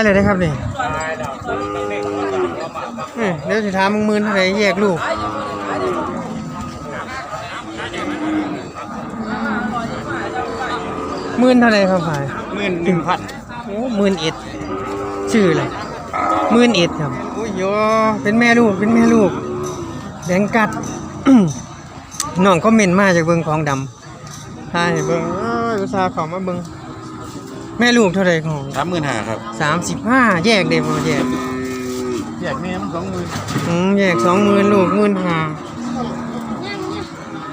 อะไรได้ครับนี่เอ้ยเดี๋ยวสิถามมึงหมื่นเท่าไหร่แยกลูกหมื่นเท่าไหร่ครับฝ่ายหมื่นหนึ่งพันโอ้หมื่นเอ็ดชื่ออะไรหมื่นเอ็ดครับโอ้ยโยเป็นแม่ลูกเป็นแม่ลูกแดงกัดน้องก็เม่นมาจากเบิงของดำใช่เบิงเอ้ยอุตส่าห์เขามาเบิง แม่ลูกเท่าไหร่ของสามหมื่นห้าครับสามสิบห้าแยกเด้บ่แยกแยกแม่มันสองหมื่นอืมแยกสองหมื่นลูกหมื่นห้า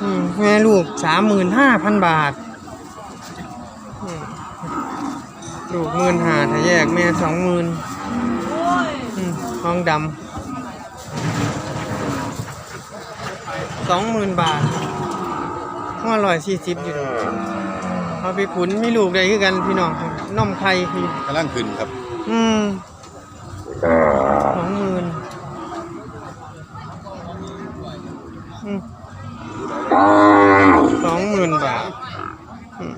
อืมแม่ลูกสามหมื่นห้าพันบาทอืมลูกหมื่นห้าถ้าแยกแม่สองหมื่นอืมทองดำสองหมื่นบาทห้าร้อยสี่สิบอยู่เด้อเอาไปขุนมีลูกได้คือกันพี่น้องครับ น้อมไข่คือกำลังขึ้นครับ อืมสองหมื่นอืมสองหมื่นบาทอืม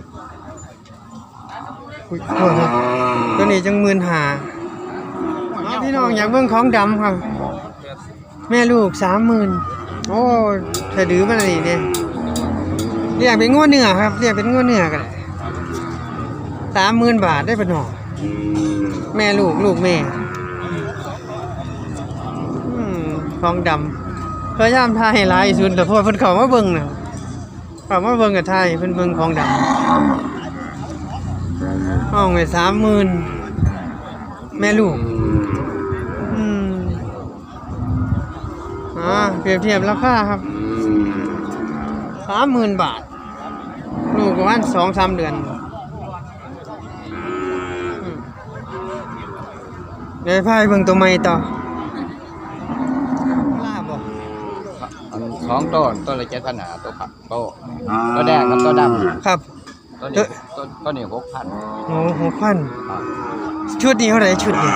อุ๊ยโทษนะตัวนี้จังหมื่นหาเอาพี่น้องอยากเบิ่งของดำครับ แม่ลูกสามหมื่นโอ้ถ้าดื้อมันอะไรเนี่ยเรียกเป็นงวดเนื้อครับ เรียกเป็นงวดเนื้อกัน สามหมื่นบาทได้ปะหนอแม่ลูกลูกแม่ทองดำพยายามทายให้ลายสุดแต่พอเพิ่นเขามาเบิ่งน่ะเขามาเบิ่งกับทายเพิ่นเบิ่งของดำห้องไว้สามหมื่นแม่ลูกอืมอ่าเปรียบเทียบราคาครับสามหมื่นบาท ลูกประมาณสองสามเดือน เดี๋ยวพายเบิ่งตัวใหม่ต่อลาบ่อันสองต้นต้นละเจ็ดพันหาตัวผักโตตัวแดงกับตัวดครับำตัวนี้ตัวตัวนี้หกพันโอ้หกพันชุดนี้เท่าไหร่ชุดนี้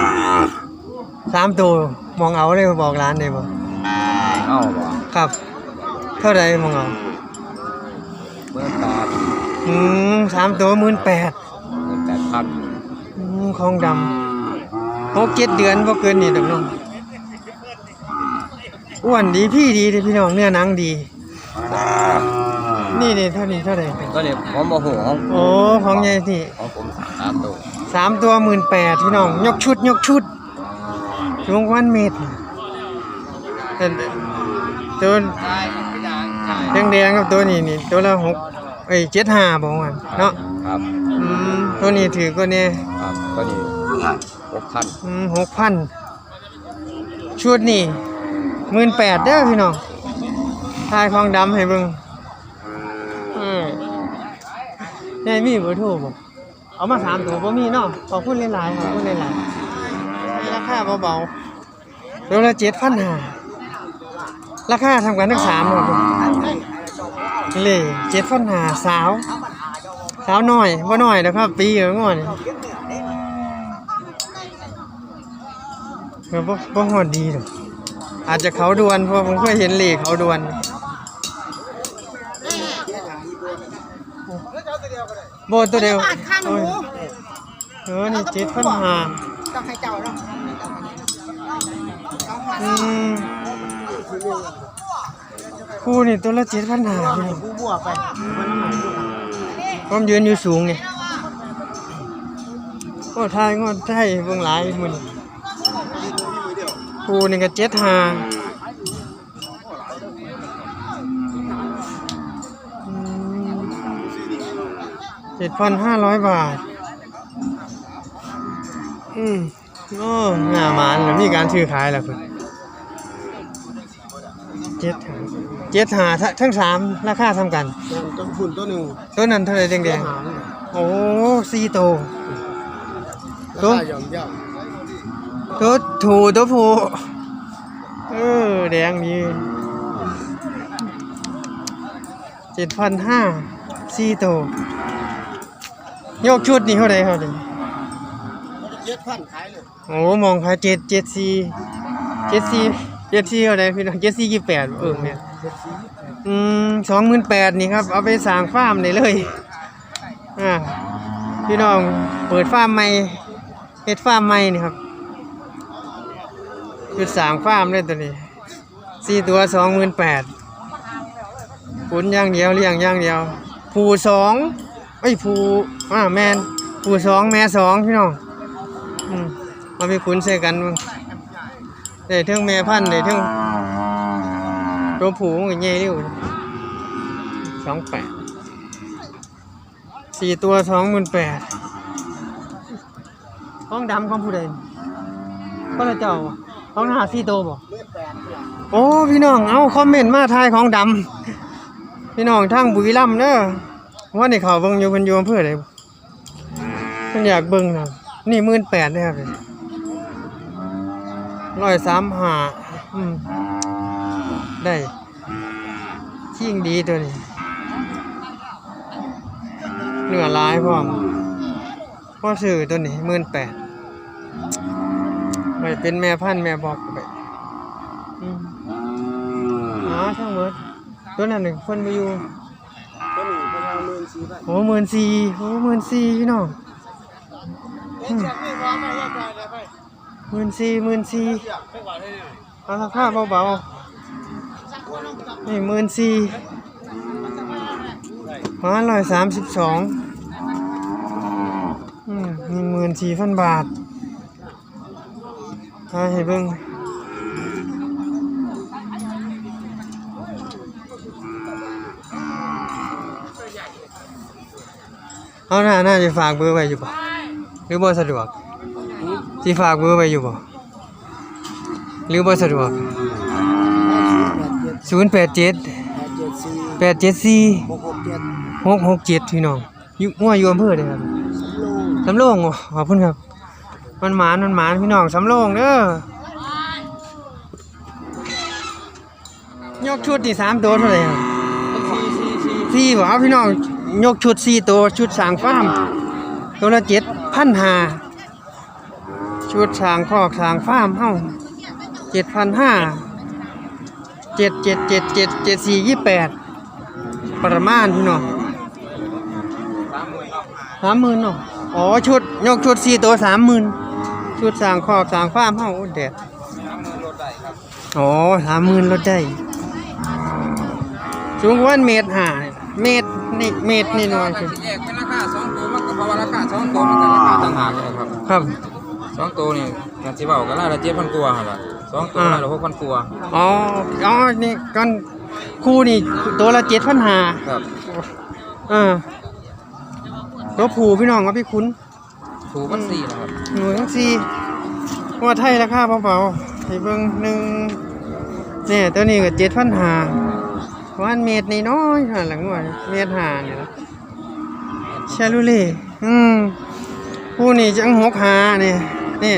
สามตัวมองเอาเลยบอกร้านได้บ่เอาบ่ครับ เท่าไหร่มองเอาเมื่อแปดอืมสามตัวหมื่นแปดเมื่อแปดพันอืมของดำ หกเจ็ดเดือนบ่เกินนี่ดอกน้องอ้วนดีพี่ดีเด้อพี่น้องเนื้อหนังดี นี่นี่เท่านี้เท่าไหร่ตัวนี้ผมโมโหของโอ้ของใหญ่นี่ของผมสามตัวสามตัวหมื่นแปดพี่น้อง ยกชุด ยกชุดสูงวันเมตรแต่ตัวแดงแดงๆกับตัวนี้นี่ตัวละหกเอ้ยเจ็ดห้าบอกว่าเนาะครับอืมตัวนี้ถือก็เนี่ยครับตัวนี้ หกพันอืมหกพันชุดนี่หมื่นแปดเด้อพี่น้องทายทองดำให้เบิ่งเออได้มีเบอร์โทรบ่เอามาสามตัวบ่มีเนาะขอบคุณหลายๆขอบคุณหลายๆราคาเบาๆตัวละเจ็ดพันห้าราคาทำกันทั้งสามครับผมเลยเจ็ดพันห้าสาว สาวน้อยบ่น้อยนะครับ ปีเดียวงอน ก็บ่บ่ฮอดดีดอกอาจจะเขาดวนเพราะผมเคยเห็นเลขเขาดวนบ่ตัวเดียวบาทค่าหนูโอ้ยเออนี่เจ็ดพันห้าต้องให้เจ้าเนาะอืมคู่นี่ตัวละเจ็ดพันห้าพี่น้องกูบวกไปมันน้ำมันอยู่ครับความยืนอยู่สูงไงโอ้ทายงอดไทยเบิ่งหลายมื้อนี้ คู่นี่ก็เจ็ดห้าเจ็ดพันห้าร้อยบาท อืมโอ้หน้าหมานแล้วมีการซื้อขายแล้วเพิ่นเจ็ดห้าเจ็ดหาทั้งสามราคาเท่ากันต้นทุนตัวหนึ่งตัวนั้นเท่าไหรแดงๆโอ้สี่โตวตัวหย่อมย่อม ตัวถูตัวผู้เออแดงดีเจ็ดพันห้าสี่โตวยกชุดนี่เท่าไหรครับเดี๋ยวเจ็ดพันขายเลยโอ้มองค่ะเจ็ดเจ็ดสี่เจ็ดสี่เจ็ดสี่เท่าไหรพี่น้องเจ็ดสี่ยี่แปดเออเนี่ยอืมสองหมื่นแปดนี่ครับ เอาไปสร้างฟาร์มได้เลยอ่าพี่น้องเปิดฟาร์มใหม่เฮ็ดฟาร์มใหม่นี่ครับ จุดสางฟาร์มเลยตัวนี้สี่ตัวสองหมื่นแปดขุนย่างเดียวเลี้ยงย่างเดียวผูสองเอ้ผูอ่าแมนผูสองแม่สองพี่น้องอมาไปขุนใส่กันมึงได้เทิงแม่พันธุ์ได้เทิงตัวผูมันก็ใหญ่เร็วสองแปดสี่ตัวสองหมื่นแปดห้องดำของผู้ใดก็ละเจ้า ห้องหน้าสี่ตัวบ่โอ้พี่น้องเอาคอมเมนต์มาทายของดำพี่น้องทางบุรีรัมย์เด้อว่านี่เขาเบิ่งอยู่เพิ่นอยู่อำเภอใดเพิ่นอยากเบิ่งนะนี่มื่นแปดนะครับร้อยสามหาอืมได้ชิงดีตัวนี้เนื้อลายพร้อมพ่อซื้อตัวนี้มื่นแปด ไปเป็นแม่พันธุ์แม่บอกไปอืมอ๋อช่างเบิดตัวนั้นหนึ่งคนไปอยู่ตัวหนึ่งประมาณหมื่นสี่พันโอ้หมื่นสี่โอ้หมื่นสี่พี่น้องหมื่นสี่หมื่นสี่เอาราคาเบาๆนี่หมื่นสี่ประมาณร้อยสามสิบสองอืมมีหมื่นสี่พันบาท ถ้าให้เบิ่งเอาหน้าน่าจะฝากเบอร์ไว้อยู่ป่ะหรือบ่สะดวกสิฝากเบอร์ไว้อยู่ป่ะหรือบ่สะดวกศูนย์แปดเจ็ดแปดเจ็ดสี่หกหกเจ็ดพี่น้องยู่งัวอยู่อำเภอเลยครับสำโรงสำโรงอ๋อขอบคุณครับ มันหมานมันหมานพี่น้องสำโรงเด้อยกชุดนี่สามตัวเท่าไหร่สี่บ่เอาพี่น้องยกชุดสี่ตัวชุดสางฟ้ามตัวละเจ็ดพันหาชุดสางคอกสางฟ้ามเฮ้าเจ็ดพันห้าเจ็ดเจ็ดเจ็ดเจ็ดเจ็ดสี่ยี่แปดประมาณพี่น้องสามหมื่นเนาะอ๋อชุดยกชุดสี่ตัวสามหมื่น ชุดสร้างขอบสร้างฟ้าร์มเฮาโอ้แดดอ๋อสามหมื่นลดได้สูงกว่าเมตรห้าเมตรนี่เมตรนี่หน่อยสิแยกเป็นราคาสองตัวมันก็เพราะว่าราคาสองตัวมันก็ราคาต่างหากเลยครับครับสองตัวนี่มันสิเว้ากันละละเจ็ดพันกว่าหั่นล่ะสองตัวอ่าละหกพันกว่าอ๋ออ๋อนี่ก้อนคู่นี่ตัวละเจ็ดพันห้าครับเออตัวผูพี่น้องว่าพี่คุ้น ถูกมันสี่นะครับหน่วยทั้งสี่ว่าไทยราคาเบาๆให้เบิ่งหนึ่งเนี่ยตัวนี้ก็เจ็ดพันหาวันเมตรนี่น้อยหลังว่าเมตรหาเนี่ยนะชาลูเล่อืมผู้นี่จังหกหาเนี่ยนี่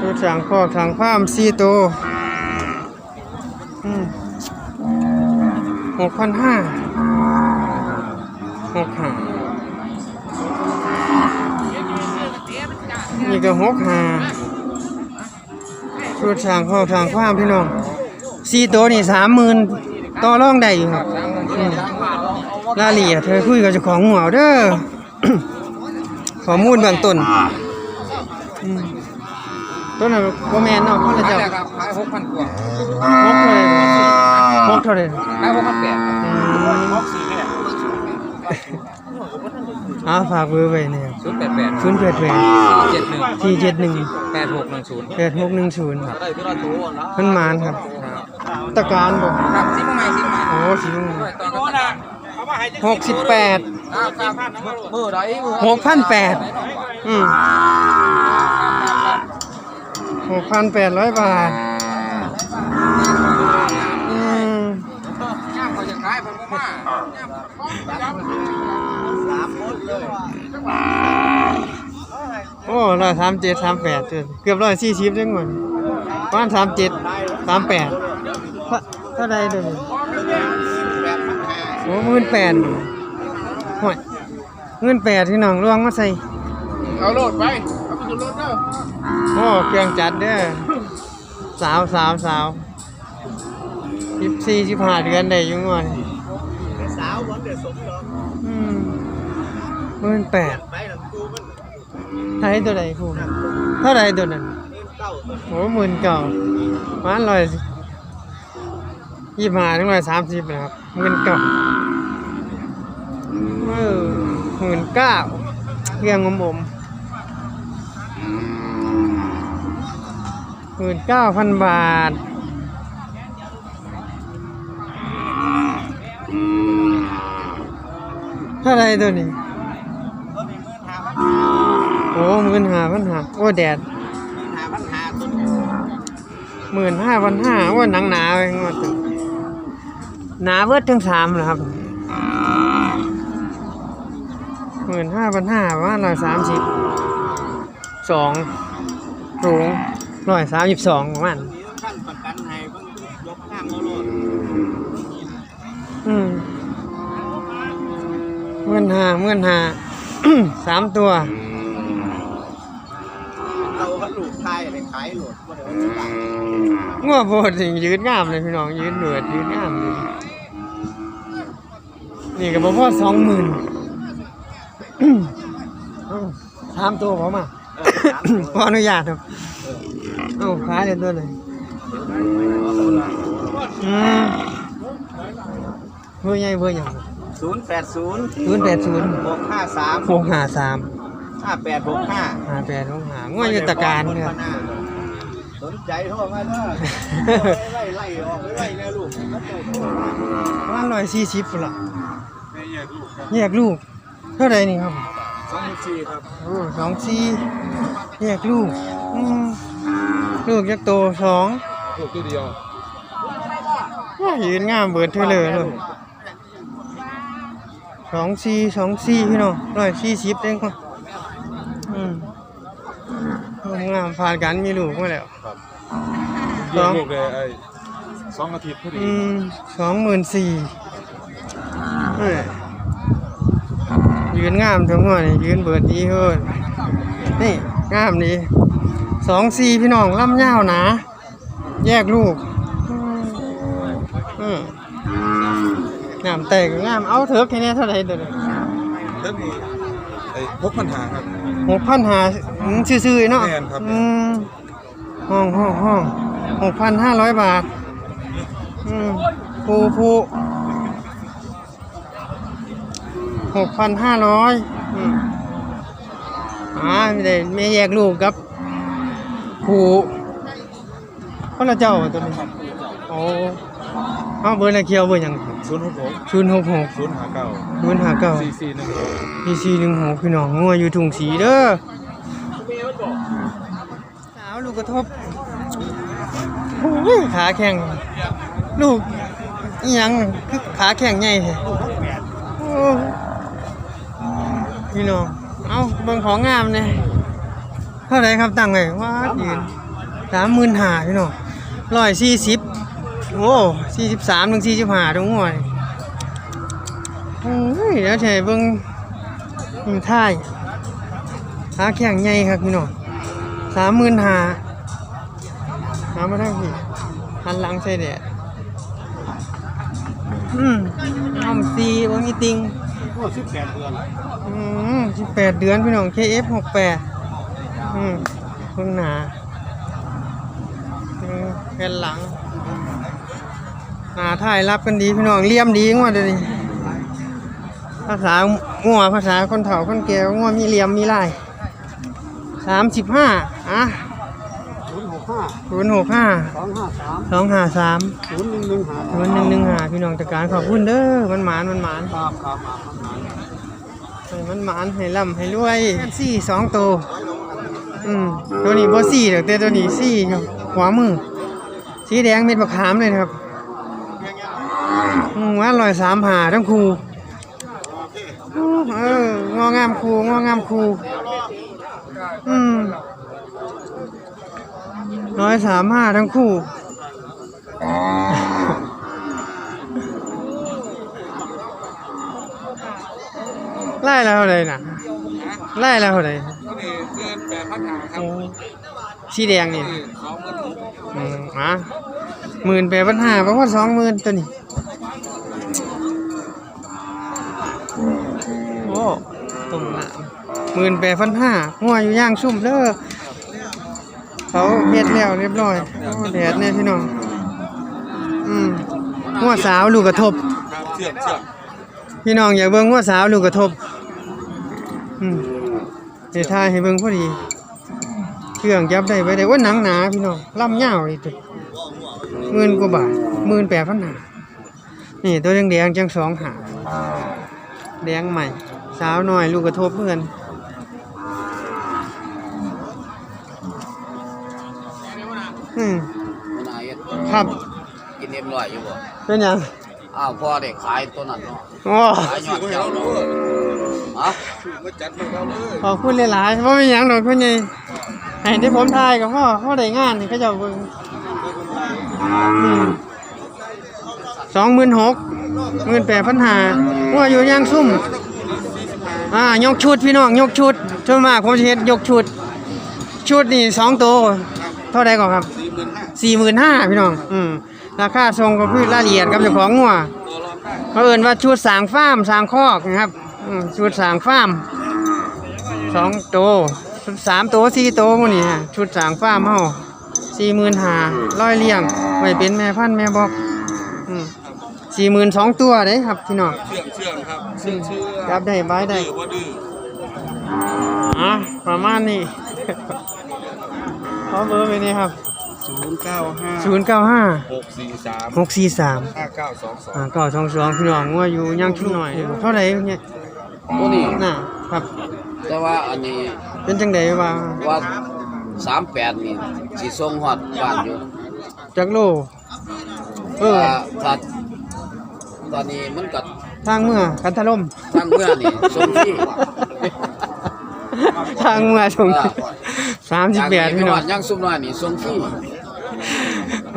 ตัวสั่งคอกสั่งฟามสี่ตัวอืมหกพันห้า หกห้านี่ก็หกห้าชุดทางข้อทางความพี่น้องสี่ตัวนี่สามหมื่นต่อรองได้อยู่ครับอืมรายละเอียดเธอคุยกับเจ้าของหัวเด้อข้อมูลเบื้องต้นอืมต้นนั้นโบแมนเนาะพ่อละขายเจ้าแล้วครับขายหกพันกว่าหกเท่าไหร่หกเท่าไหร่ขายหกพันแปดครับ อืมเอาฝากเบอร์ไว้เนี่ยศูนย์แปดแปดศูนย์แปดแปดเจ็ดหนึ่งสี่เจ็ดหนึ่งแปดหกหนึ่งศูนย์แปดหกหนึ่งศูนย์ได้ที่เราถูกนะมันมานครับครับตะการบอกครับซิมใหม่ซิมใหม่โอ้สิด้วยตอนกันต่างหกสิบแปดครับครับมือใดมือหกพันแปดอืมหกพันแปดร้อยบาทอืม โอ้ร้อยสามเจ็ดสามแปดเกือบร้อยสี่สิบได้หมดประมาณสามเจ็ดสามแปดเท่าไรเดี๋ยวนี้โอ้หมื่นแปดห่วยเงินแปดที่น้องลวงมาใส่เอาโหลดไปเอาไปขึ้นรถเด้อโอ้เครื่องจัดเด้อสาวสาวสาวสิบสี่สิบห้าเดือนได้อยุ่งวดสาววันเดือด สมเหรออืมหมื่นแปดไทยตัวใดครูเท่าไรตัวนั้นโอ้หมื่นเก่ามาลอยยี่ห้าถึงร้อยสามสิบนะครับหมื่นเก่าเออหมื่นเก้าเรียงงมอมหมื่นเก้าพันบาท ท่าไรตัวนี้โอ้มื่นห้าพันห้าโอ้แดดหาปัญหาตัวหมื่นห้าพันห้าว่าหนังหนาไปงวดหนาเบิดทั้งสามเหรอครับหมื่นห้าพันห้าว่าร้อยสามสิบสองสูงร้อยสามสิบสองประมาณ มื่นห้าเมื่นห้าสามตัว เราก็ลูกชายเลยขายโลดว่าเดี๋ยวจะตังงัวโพดสิยืนงามเลยพี่น้องยืนเดือดยืนงามเลยนี่ก็บ่พอสองหมื่นสามตัวผมอะขออนุญาตครับเอ้าขายเลยตัวเลยอืมเบอร์ใหญ่เบอร์ใหญ่ ศูนย์แปดศูนย์ศูนย์แปดศูนย์หกห้าสามหกห้าสามห้าแปดหกห้าห้าแปดหกห้างัวยุตการเนี่ยสนใจโทรมาเด้อไล่ไล่ออกไล่แล้วลูกมันโตโตว่าร้อยสี่สิบปุ่นละแยกลูกเท่าไหรนี่ครับสองสี่ครับโอ้สองสี่แยกลูกอืมลูกยักษ์โตสองลูกตัวเดียวว้ายืนงามเบิดเทเลยเลย สองสี่สองสี่พี่น้องร้อยสี่สิบเองคนอืมงามผ่านกันมีลูกมาแล้วเลี้ยงลูกเลยไอ้สองอาทิตย์พอดีอืมสองหมื่นสี่ยืนงามทั้งหัวนี่ยืนเบิดดีเฮ้ยนี่งามดีสองสี่พี่น้องล่ำยาวหนา แยกลูกอืมอืมงามแต่ก็งามเอาเถอะแค่นี้เท่าไหร่เดี๋ยวนี้เริ่มมีไอ้พกปัญหาครับ หกพันหาซื่อๆเนาะแม่นครับ อืมห้องห้องห้องหกพันห้าร้อยบาทอืมผูผูหกพันห้าร้อยอืมอ่าไม่ได้ไม่แยกลูกกับผูคนละเจ้าตัวนี้โอ้เอาเบอร์ละเคียวเบอร์หยังศูนย์หกหกศูนย์หกหกศูนย์หาเก้าศูนย์ห้าเก้าสี่สี่หนึ่งหกพีซีหนึ่งหกพี่น้องงัวอยู่ถุงสีเด้อสาวลูกกระทบโอ้ยขาแข็งลูกอีหยังคือขาแข็งใหญ่แท้โอ้พี่น้องเอาเบิ่งของงามเนี่ยเท่าไหรครับตั้งไว้ว่ายืนสามหมื่นห้าพี่น้องร้อยสี่สิบ โอ้สี่สิบสามถึงสี่สิบห้าตรงหัวนี่โอ้ยเดี๋ยวเฉยเบิ่งอืมท่ายขาแข็งใหญ่ครับพี่น้องสามหมื่นห้าหามาทั้งพี่หันหลังใส่แดดอืมน้ำซีว่ามีติงโอ้สิบแปดเดือนอืมสิบแปดเดือนพี่น้อง KF หกแปดอืมเพิ่งหนาอืมแผ่นหลัง หนาถ่ายรับกันดีพี่น้องเลี่ยมดีงวดเดี๋ยวนี้ภาษางัวภาษาคนเฒ่าคนแก่งัวมีเหลี่ยมมีลายสามสิบห้าอะศูนย์หกห้าศูนย์หกห้าสองห้าสามสองห้าสามศูนย์หนึ่งหนึ่งห้าวันหนึ่งหนึ่งหาพี่น้องตะการขอบคุณเด้อมันหมานมันหมานครับครับให้มันหมานให้ร่ำให้รวยสี่สองตัวอืมตัวนี้บ่สี่เดอกแต่ตัวนี้สี่ครับขวามือสีแดงเม็ดบักขามเลยนะครับ อืมว่าลอยสามหาทั้งครูอืมเอององามครูงองามครูอืมร้อยสามห้าทั้งคู่ไล่แล้วอะไรน่ะไล่แล้วอะไรก็นี่เดือนแปดพันหาครับโอ้สีแดงนี่สองหมื่นหกอืมอะหมื่นแปดพันห้าประมาณสองหมื่นตัวนี้ หมื่นแปดพันห้าหัวอยู่ย่างซุ่มเด้อเขาเฮ็ดแล้วเรียบร้อยโอ้แดดเนี่ยพี่น้องอืมหัวสาวลูกกระทบ ครับเชื่อมเชื่อมพี่น้องอยากเบิ่งหัวสาวลูกกระทบอืมเดี๋ยวทายให้เบิ่งพอดี เครื่องจับได้ไว้ได้ว่าหนังหนาพี่น้องล่ำยาวอีกตัวหมื่นกว่าบาทหมื่นแปดพันหานี่ตัวแดงๆจังสองหาแดงใหม่ สาวน้อยลูกกระทบเพื่อนอืม มันนายเฮ็ด ครับ กินเอ็มร้อยอยู่บ่เป็นหยังอ้าวพ่อได้ขายตัวนั้นเนาะโอ้ขายยอดเจ้าเนาะฮะมาจัดมาเราเลยขอบคุณหลายๆเพราะเป็นหยังดอกคุณยายให้ที่ผมทายกับพ่อพ่อได้งานนี่เขาเจะเบิ่งสองหมื่นหกหมื่นแปดพันหาว่าอยู่ย่างซุ่มอ่ายกชุดพี่น้องยกชุดช่วงมากผมจะเฮ็ดยกชุด ชุดนี่สองตัว เท่าใดก่อนครับสี่หมื่นห้าพี่น้อง อืมราคาทรงก็คือรายละเอียดกับเจ้าของงัวเขาเอิ้นว่าชุดสางฟาร์มสางคอกนะครับอืมชุดสางฟาร์มสองตัวสามตัวสี่ตัวพวกนี้ฮะชุดสางฟาร์มเฮาสี่หมื่นห้าร้อยเลี้ยงไว้เป็นแม่พันธุ์แม่บอกอืมสี่หมื่นสองตัวเด้ครับพี่น้องเชื่อมเชื่อมครับเชื่อมเชื่อมรับได้บายได้ดื้อว่าดื้ออะประมาณนี้ข อเบอร์ไปนี่ครับศูนย์เก้าห้า095หกสี่สาม643ห้าเก้าสองสองอ่าเก้าสองสองพี่น้องว่าอยู่ย่างชุดหน่อยเด้อเท่าไหร่เนี่ยตัวนี้น่ะครับ แต่ว่าอันนี้เป็นจังไดว่าว่า38นี่สิส่งฮอดบ้านอยู่จักโลเออถ้าถ้าตอนนี้มันก็ทางเมื่อกันทะล่มทางเมื่อนี่ส่งที่ทางเมื่อส่งอ่า สามสิบแปดจากพี่นี้น้องไปฮอดยังซุมน้อยนี่ส่งที่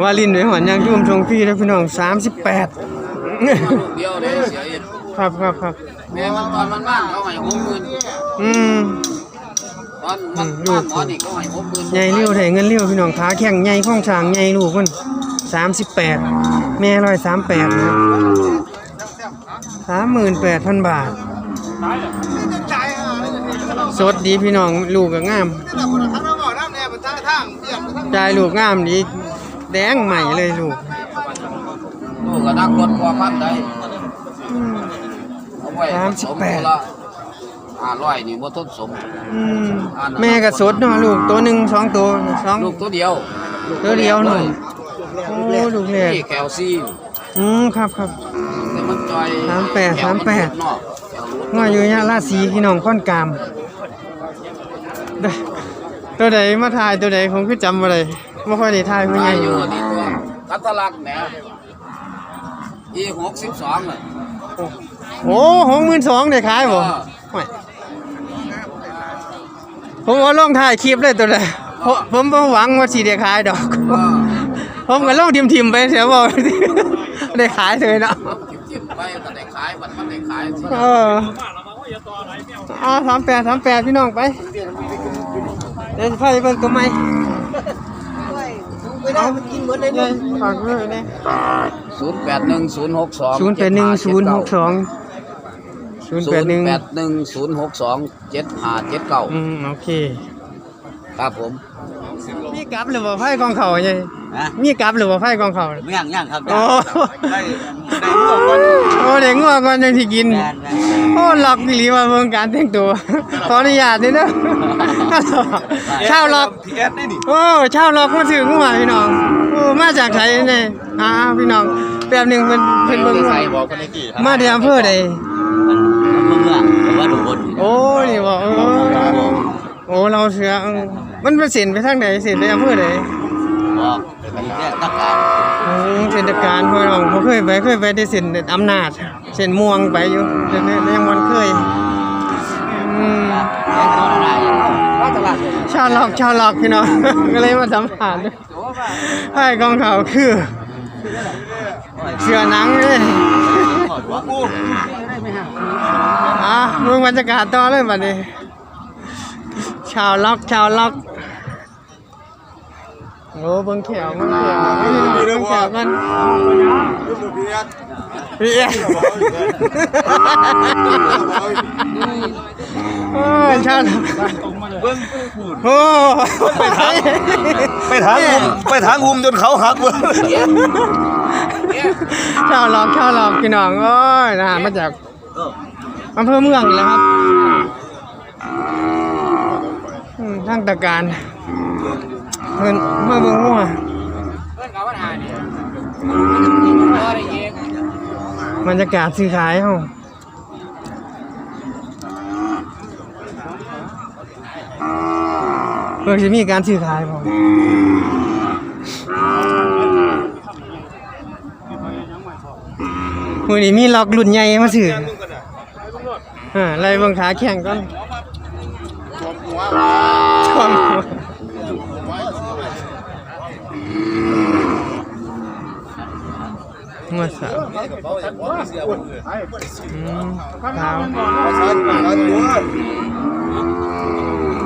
ว่าลินไว้หอนย่างยุ่มชงพี่แล้วพี่น้องสามสิบแปดลูกเดียวเด้เสียเอ็ดครับครับครับแม่มันตอนมันบ้านเขาให้หกหมื่นอืมตอนมันอืมลูบ้ากนหมอนี่เขาให้หกหมื่นใหญ่เลี้ยวได้เงินเลี้ยวพี่น้องขาแข็งใหญ่ข้องช้างใหญ่ลูกมันสามสิบแปดแม่ร้อยสามแปดนะครับสามหมื่นแปดพันบาท สดดีพี่น้องลูกก็งามใจายลูกงามดีแดงใหม่เลยลูกลูกก็นักรถกว่าพันได้เอาไว้สามสิบแปดผสมตัวละห้าร้อยนี่บ่ทนสมอืมแม่ก็สดเนาะลูกตัวหนึ่งสองตัวสองลูกตัวเดียวตัวเดียวหน่อยโอ้ลูกแรกนี่แคลซีมอืมครับครับแต่มันจอยสามแปดคลสามแปด นเนาะแคลว่าอยู่เนี่ยราศีพี่น้องค่อนกามเด้อตัวใดมาถ่ายตัวใดผมคือจำบ่ได้บ่ค่อยได้ถ่ายเพิ่นใหตาญ่ยออยู่ยู่นี่ตัวกัตลักษณ์แหมอีหกสิบสองเลยโอ้หกหมื่นสองได้ขายบ่ไม่ผมเอาลงถ่ายคลิปเลยตัวใดผมผมบ่หวังว่าสิได้ขายดอก ผมก็ลงทิมๆไปเสียบ่ได้ขายเลยเนาะ จิบๆไปก็ได้ขายมันมันได้ขายสิเอออ่าสามแปดสามแปดพี่น้องไปเดี๋ยวจะพาไปเบิ่งตัวใหม่ไม่ได้มันกินหมดเลยเนี่ยฝากเลยเนี่ยศูนย์แปดหนึ่งศูนย์หกสองศูนย์แปดหนึ่งศูนย์หกสองศูนย์ศูแปนดย์หนึ่งแปดหนึ่งศูนย์หกสองเจ็ดห้าเจ็ดเก้าอืมโอเค ครับผมมีกลับหรือว่าไพ่กองเขาไง ฮะมีกลับหรือว่าไพ่กองเขาเมี่ยงย่างครับโอ้ ได้ได้หัวก่อนโอ้เด็กงัวก่อนยังที่กินโอ้หลอกอีหลีว่าเมืองการแต่งตัว ขออนุญาตนี่นะชาวหลอก พีเอสได้นี่โอ้ชาวหลอกมาถึงงัวพี่น้องโอ้มาจากไสเนี่ยอ่าพี่น้องแป๊บหนึงเพิ่นเพิ่นเบิ่งงัวบอกกันในกี่มาที่อำเภอใดเมื่อแต่ว่าดูบนโอ้นี่บ่เออโอ้เราเสือเออมันเป็นเส้นไปทางไหนเส้นไปอำเภอใดบอก เป็นเรื่องตัการอืมเส้นตะการพ่อน้องบ่เคยไปเคยไปที่เส้นอำนาจเส้นม่วงไปอยู่แต่เนี่ยยังบ่เคยอืมชาวล็อกชาวล็อกพี่น้อง ก็เลยมาสัมผัสด้วยไพ่กองเขาคือ เสือหนังเลยอะมึงบรรยากาศต่อเลยบัดนี้ ชาวล็อกชาวล็อก โอ้เบิ่งแขวเบิ่งแขวเบิ่งแขวกันรุ่นพีเอสพี่เอ๊ะโอ้ยชาติเบิ้งโอ้ไปทางไปทางหุมไปทางหุมจนเขาหักเว้ยชาวหลอกชาวหลอกพี่น้องโอ้ยนะฮะมาจากอำเภอเมืองนี่แหละครับอืมทางตะการ เพิ่นเมื่อเบิ่งงัวบรรยากาศซื้อขายเฮาเพิ่นสิมีการซื้อขายบ่มื้อนี้มีล็อกรุ่นใหญ่มาซื้ออ่าไล่เบิ่งขาแข่งก่อนชมหัว หัวสาวอืมสาว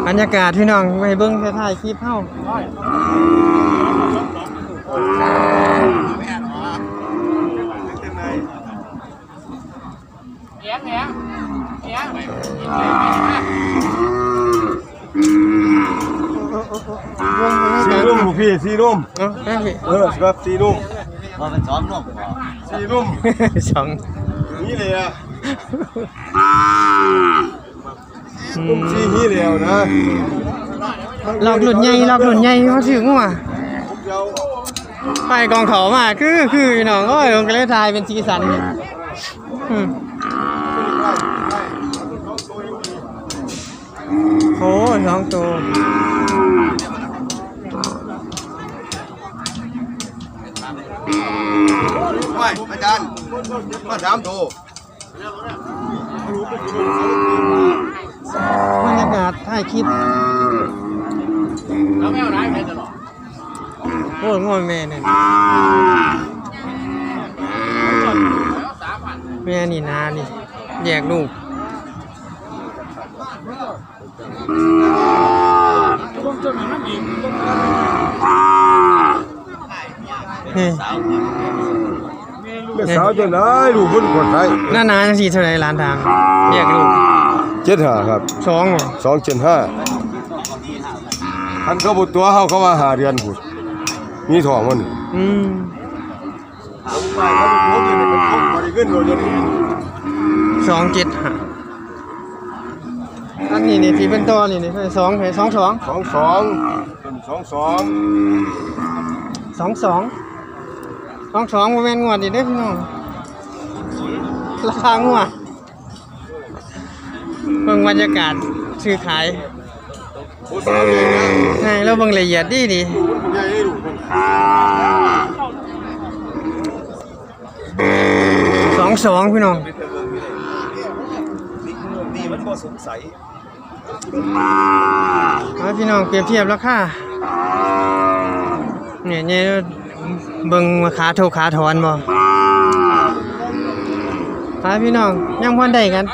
บรรยากาศพี่น้องไปเบิ่งถ่ายคลิปเฮาเบิ่งบรรสียากาศนุ่มลูกพี่สีนุ่มเอ้าแม่พี่เออครับสีนุ่ม พอเป็นซ้อมนุ่มสีนุ่มสองนี่เลยอะอืนุ่มมสีนี้แล้วนะลอกหลุดใหญ่ลอกหลุดใหญ่เขาถึงว่าเดี๋ยวไปกองเขามาคือคือพี่น้องโอ้ยผมก็เลยทายเป็นสีสันเนี่ยอืมโอ้ยสองตัว ไม่อาจารย์มาถามโตบรรยากาศถ่ายคลิปแล้วไม่เอาไหนไปตลอดโอ้ยงอนแม่เนี่ยแม่นี่นานี่แยกลูกนี่ แม่สาวจะได้ลูกคนคนไทยหน้านาจังสีเท่าไรล้านทางแยกลูกเจ็ดห้าครับสองเหรอสองเจ็ดห้าอันเขาบุตัวเขาเขามาหาเดือนผุดมีทองมันอืมผมไปเขาบุตัวอยู่ในเป็นพวกบริเวณโรยนี่สองเจ็ดห้าอันนี้นี่ที่เป็นตัวนี่นี่สองสองสองสองสองเป็นสองสองสองสอง สองสองโมเมนต์งวดนี่เด้อพี่น้องราคางวดเบิ่งบรรยากาศซื้อขายโอ้สาวเลยนะให้เราเบิ่งละเอียดดีดีใหญ่ให้ลูกคนสองสองพี่น้องนี่มันก็สงสัยเอาพี่น้องเปรียบเทียบราคาเนี่ยเนี่ย เบิ่งว่าขาโทขาถอนบ่ไปพี่น้องยังพอนได้กัน